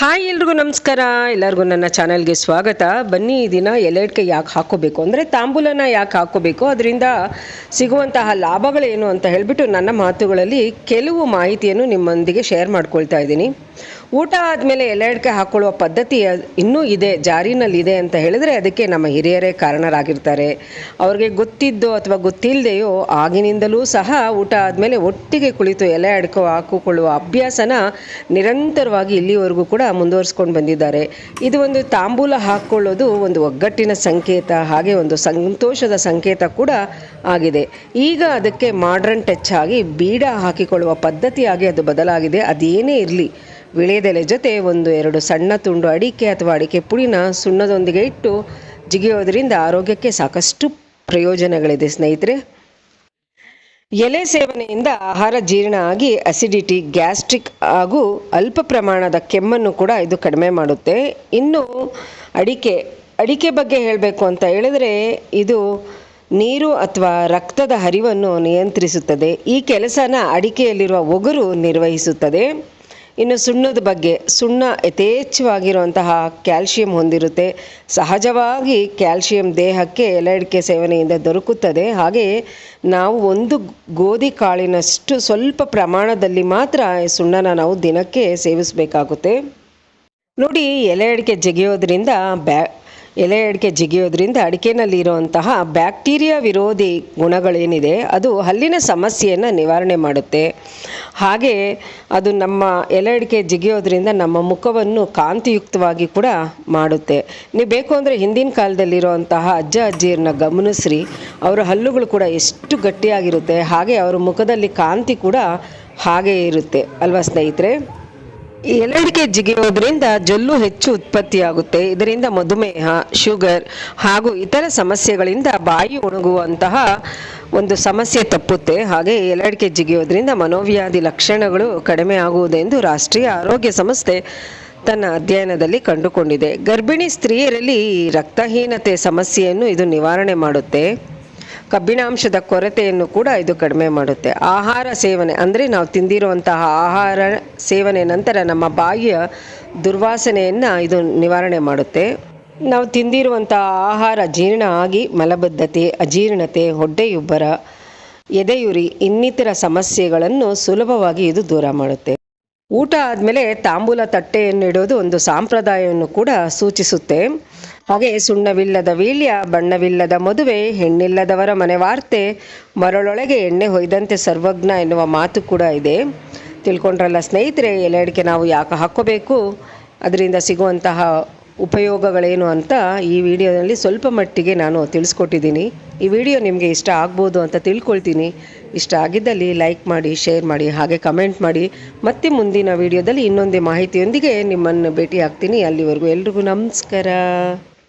Hi ಎಲ್ರಿಗೂ ನಮಸ್ಕಾರ. ಎಲ್ಲರಿಗೂ ನನ್ನ ಚಾನಲ್ಗೆ ಸ್ವಾಗತ. ಬನ್ನಿ ಈ ದಿನ ಎಲೆಡ್ಕೆ ಯಾಕೆ ಹಾಕೋಬೇಕು? ಅಂದರೆ ತಾಂಬೂಲನ ಯಾಕೆ ಹಾಕೋಬೇಕು? ಅದರಿಂದ ಸಿಗುವಂತಹ ಲಾಭಗಳೇನು ಅಂತ ಹೇಳಿಬಿಟ್ಟು ನನ್ನ ಮಾತುಗಳಲ್ಲಿ ಕೆಲವು ಮಾಹಿತಿಯನ್ನು ನಿಮ್ಮೊಂದಿಗೆ ಶೇರ್ ಮಾಡ್ಕೊಳ್ತಾ ಇದ್ದೀನಿ. ಊಟ ಆದಮೇಲೆ ಎಲೆ ಅಡಿಕೆ ಹಾಕ್ಕೊಳ್ಳುವ ಪದ್ಧತಿ ಇನ್ನೂ ಇದೆ, ಜಾರಿನಲ್ಲಿದೆ ಅಂತ ಹೇಳಿದ್ರೆ ಅದಕ್ಕೆ ನಮ್ಮ ಹಿರಿಯರೇ ಕಾರಣರಾಗಿರ್ತಾರೆ. ಅವ್ರಿಗೆ ಗೊತ್ತಿದ್ದೋ ಅಥವಾ ಗೊತ್ತಿಲ್ಲದೆಯೋ ಆಗಿನಿಂದಲೂ ಸಹ ಊಟ ಆದಮೇಲೆ ಒಟ್ಟಿಗೆ ಕುಳಿತು ಎಲೆ ಅಡ್ಕೋ, ಹಾಕಿಕೊಳ್ಳುವ ಅಭ್ಯಾಸನ ನಿರಂತರವಾಗಿ ಇಲ್ಲಿವರೆಗೂ ಕೂಡ ಮುಂದುವರಿಸ್ಕೊಂಡು ಬಂದಿದ್ದಾರೆ. ಇದು ಒಂದು ತಾಂಬೂಲ ಹಾಕ್ಕೊಳ್ಳೋದು ಒಂದು ಒಗ್ಗಟ್ಟಿನ ಸಂಕೇತ, ಹಾಗೆ ಒಂದು ಸಂತೋಷದ ಸಂಕೇತ ಕೂಡ ಆಗಿದೆ. ಈಗ ಅದಕ್ಕೆ ಮಾಡ್ರನ್ ಟಚ್ ಆಗಿ ಬೀಡ ಹಾಕಿಕೊಳ್ಳುವ ಪದ್ಧತಿಯಾಗಿ ಅದು ಬದಲಾಗಿದೆ. ಅದೇನೇ ಇರಲಿ ವಿಳೆದೆಲೆ ಜೊತೆ ಒಂದು ಎರಡು ಸಣ್ಣ ತುಂಡು ಅಡಿಕೆ ಅಥವಾ ಅಡಿಕೆ ಪುಡಿನ ಸುಣ್ಣದೊಂದಿಗೆ ಇಟ್ಟು ಜಿಗಿಯೋದ್ರಿಂದ ಆರೋಗ್ಯಕ್ಕೆ ಸಾಕಷ್ಟು ಪ್ರಯೋಜನಗಳಿದೆ ಸ್ನೇಹಿತರೆ. ಎಲೆ ಸೇವನೆಯಿಂದ ಆಹಾರ ಜೀರ್ಣ ಆಗಿ ಅಸಿಡಿಟಿ ಗ್ಯಾಸ್ಟ್ರಿಕ್ ಹಾಗೂ ಅಲ್ಪ ಪ್ರಮಾಣದ ಕೆಮ್ಮನ್ನು ಕೂಡ ಇದು ಕಡಿಮೆ ಮಾಡುತ್ತೆ. ಇನ್ನು ಅಡಿಕೆ ಅಡಿಕೆ ಬಗ್ಗೆ ಹೇಳಬೇಕು ಅಂತ ಹೇಳಿದ್ರೆ ಇದು ನೀರು ಅಥವಾ ರಕ್ತದ ಹರಿವನ್ನು ನಿಯಂತ್ರಿಸುತ್ತದೆ. ಈ ಕೆಲಸನ ಅಡಿಕೆಯಲ್ಲಿರುವ ಒಗರು ನಿರ್ವಹಿಸುತ್ತದೆ. ಇನ್ನು ಸುಣ್ಣದ ಬಗ್ಗೆ ಸುಣ್ಣ ಯಥೇಚ್ಛವಾಗಿರುವಂತಹ ಕ್ಯಾಲ್ಶಿಯಂ ಹೊಂದಿರುತ್ತೆ. ಸಹಜವಾಗಿ ಕ್ಯಾಲ್ಶಿಯಂ ದೇಹಕ್ಕೆ ಎಲೆ ಅಡಿಕೆ ಸೇವನೆಯಿಂದ ದೊರಕುತ್ತದೆ. ಹಾಗೆಯೇ ನಾವು ಒಂದು ಗೋಧಿ ಕಾಳಿನಷ್ಟು ಸ್ವಲ್ಪ ಪ್ರಮಾಣದಲ್ಲಿ ಮಾತ್ರ ಸುಣ್ಣನ ನಾವು ದಿನಕ್ಕೆ ಸೇವಿಸಬೇಕಾಗುತ್ತೆ. ನೋಡಿ ಎಲೆ ಅಡಿಕೆ ಜಿಗಿಯೋದ್ರಿಂದ ಬ್ಯಾ ಎಲೆ ಅಡಿಕೆ ಜಿಗಿಯೋದ್ರಿಂದ ಅಡಿಕೆನಲ್ಲಿ ಇರುವಂತಹ ಬ್ಯಾಕ್ಟೀರಿಯಾ ವಿರೋಧಿ ಗುಣಗಳೇನಿದೆ, ಅದು ಹಲ್ಲಿನ ಸಮಸ್ಯೆಯನ್ನು ನಿವಾರಣೆ ಮಾಡುತ್ತೆ. ಹಾಗೆ ಅದು ನಮ್ಮ ಎಲೆಡಿಕೆ ಜಿಗಿಯೋದ್ರಿಂದ ನಮ್ಮ ಮುಖವನ್ನು ಕಾಂತಿಯುಕ್ತವಾಗಿ ಕೂಡ ಮಾಡುತ್ತೆ. ನೀವು ಬೇಕು ಅಂದರೆ ಹಿಂದಿನ ಕಾಲದಲ್ಲಿರುವಂತಹ ಅಜ್ಜ ಅಜ್ಜಿಯರನ್ನ ಗಮನಿಸ್ರಿ. ಅವರ ಹಲ್ಲುಗಳು ಕೂಡ ಎಷ್ಟು ಗಟ್ಟಿಯಾಗಿರುತ್ತೆ. ಹಾಗೆ ಅವರ ಮುಖದಲ್ಲಿ ಕಾಂತಿ ಕೂಡ ಹಾಗೆ ಇರುತ್ತೆ. ಅಲ್ವಾ ಸ್ನೇಹಿತರೆ? ಎಲೆಡಿಕೆ ಜಿಗಿಯೋದ್ರಿಂದ ಜೊಲ್ಲು ಹೆಚ್ಚು ಉತ್ಪತ್ತಿಯಾಗುತ್ತೆ. ಇದರಿಂದ ಮಧುಮೇಹ, ಶುಗರ್ ಹಾಗೂ ಇತರ ಸಮಸ್ಯೆಗಳಿಂದ ಬಾಯಿ ಒಣಗುವಂತಹ ಒಂದು ಸಮಸ್ಯೆ ತಪ್ಪುತ್ತೆ. ಹಾಗೆ ಎಲೆಡಿಕೆ ಜಿಗಿಯೋದ್ರಿಂದ ಮನೋವ್ಯಾಧಿ ಲಕ್ಷಣಗಳು ಕಡಿಮೆ ಆಗುವುದೆಂದು ರಾಷ್ಟ್ರೀಯ ಆರೋಗ್ಯ ಸಂಸ್ಥೆ ತನ್ನ ಅಧ್ಯಯನದಲ್ಲಿ ಕಂಡುಕೊಂಡಿದೆ. ಗರ್ಭಿಣಿ ಸ್ತ್ರೀಯರಲ್ಲಿ ರಕ್ತಹೀನತೆ ಸಮಸ್ಯೆಯನ್ನು ಇದು ನಿವಾರಣೆ ಮಾಡುತ್ತೆ. ಕಬ್ಬಿಣಾಂಶದ ಕೊರತೆಯನ್ನು ಕೂಡ ಇದು ಕಡಿಮೆ ಮಾಡುತ್ತೆ. ಆಹಾರ ಸೇವನೆ ಅಂದರೆ ನಾವು ತಿಂದಿರುವಂತಹ ಆಹಾರ ಸೇವನೆ ನಂತರ ನಮ್ಮ ಬಾಯಿಯ ದುರ್ವಾಸನೆಯನ್ನು ಇದು ನಿವಾರಣೆ ಮಾಡುತ್ತೆ. ನಾವು ತಿಂದಿರುವಂತಹ ಆಹಾರ ಜೀರ್ಣ ಆಗಿ ಮಲಬದ್ಧತೆ, ಅಜೀರ್ಣತೆ ಹೊಡ್ಡೆಯುಬ್ಬರ ಎದೆಯುರಿ, ಇನ್ನಿತರ ಸಮಸ್ಯೆಗಳನ್ನು ಸುಲಭವಾಗಿ ಇದು ದೂರ ಮಾಡುತ್ತೆ. ಊಟ ಆದಮೇಲೆ ತಾಂಬೂಲ ತಟ್ಟೆಯನ್ನು ಇಡೋದು ಒಂದು ಸಾಂಪ್ರದಾಯವನ್ನು ಕೂಡ ಸೂಚಿಸುತ್ತೆ. ಹಾಗೆ ಸುಣ್ಣವಿಲ್ಲದ ವೀಳ್ಯ, ಬಣ್ಣವಿಲ್ಲದ ಮದುವೆ, ಹೆಣ್ಣಿಲ್ಲದವರ ಮನೆ ವಾರ್ತೆ, ಮರಳೊಳಗೆ ಎಣ್ಣೆ ಹೊಯ್ದಂತೆ ಸರ್ವಜ್ಞ ಎನ್ನುವ ಮಾತು ಕೂಡ ಇದೆ. ತಿಳ್ಕೊಂಡ್ರಲ್ಲ ಸ್ನೇಹಿತರೆ, ಎಲೆ ಅಡಿಕೆ ನಾವು ಯಾಕೆ ಹಾಕ್ಕೋಬೇಕು? ಅದರಿಂದ ಸಿಗುವಂತಹ ಉಪಯೋಗಗಳೇನು ಅಂತ ಈ ವಿಡಿಯೋದಲ್ಲಿ ಸ್ವಲ್ಪ ಮಟ್ಟಿಗೆ ನಾನು ತಿಳಿಸ್ಕೊಟ್ಟಿದ್ದೀನಿ. ಈ ವಿಡಿಯೋ ನಿಮಗೆ ಇಷ್ಟ ಆಗ್ಬೋದು ಅಂತ ತಿಳ್ಕೊಳ್ತೀನಿ. ಇಷ್ಟ ಆಗಿದ್ದಲ್ಲಿ ಲೈಕ್ ಮಾಡಿ, ಶೇರ್ ಮಾಡಿ, ಹಾಗೆ ಕಮೆಂಟ್ ಮಾಡಿ. ಮತ್ತೆ ಮುಂದಿನ ವಿಡಿಯೋದಲ್ಲಿ ಇನ್ನೊಂದೇ ಮಾಹಿತಿಯೊಂದಿಗೆ ನಿಮ್ಮನ್ನು ಭೇಟಿ ಆಗ್ತೀನಿ ಅಲ್ಲಿವರೆಗೂ ಎಲ್ರಿಗೂ ನಮಸ್ಕಾರ.